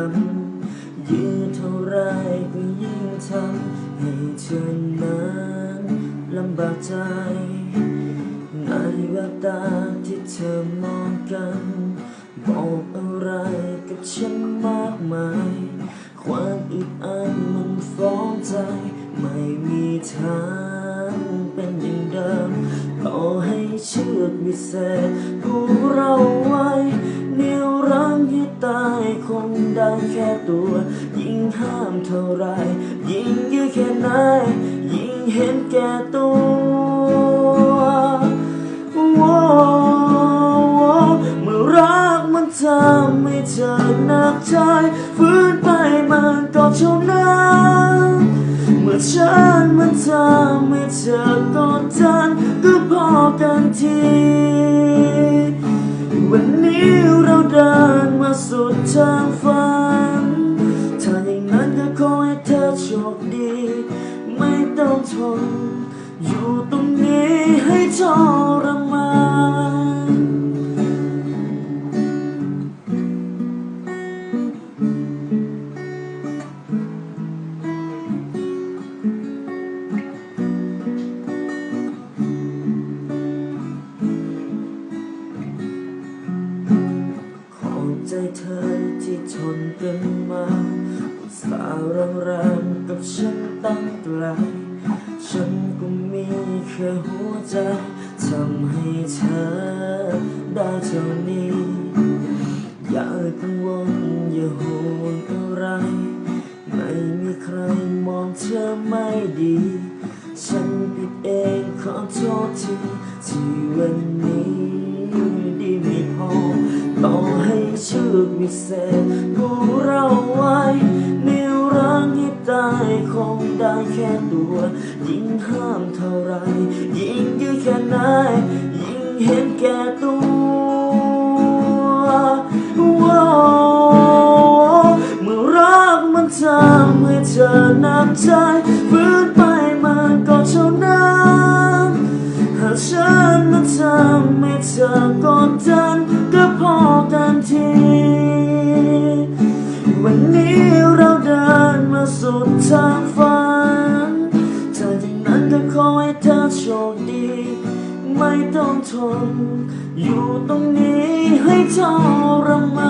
กัยืดเท่าไรก็ยิ่งทำให้เธอนั้นลำบากใจ ในแววตาที่เธอมองกัน บอกอะไรกับฉันมากมาย ความอึดอัดมันฟ้องใจ ไม่มีทางเป็นอย่างเดิมต่อให้เชือกวิเศษผู้เราไว้ นี่ยวรั้งให้ตายคงได้แค่ตัว ยิ่งห้ามเท่าไร ยิ่งยื้อแค่ไหน ยิ่งเห็นแก่ตัวว้าวเมื่อรักมันทำให้เธอหนักใจฟื้นไปมันก็เท่านั้นเมื่อฉันมันทำให้เธอกดดันก็พอกันที ดินมาสุดทางฝัน ถ้าอย่างนั้นก็ขอให้เธอโชคดี ไม่ต้องทน อยู่ตรงนี้ให้ทร เธอที่ทนกันมาอุตส่าห์รังแรมกับฉันตั้งไกลฉันก็มีแค่หัวใจทำให้เธอได้เท่านี้ อย่ากังวลอย่าห่วงอะไร ไม่มีใครมองเธอไม่ดี ฉันผิดเองขอโทษทีที่วันนี้ กวิเศษผูกเราไว้นิวรังให้ตายคงได้แค่ตัว ยิ่งห้ามเท่าไร ยิ่งยื้อแค่ไหนยิ่งเห็นแก่ตัวว้าวเมื่อรักมันทำให้เธอหนักใจฟื้นไปมันก็เท่านั้นหากฉันมันทำให้เธอกดดันก็ ทางฝันเธอจางนั้นก็ขอให้เธอโชคดี ไม่ต้องทน อยู่ตรงนี้ให้ทรำมา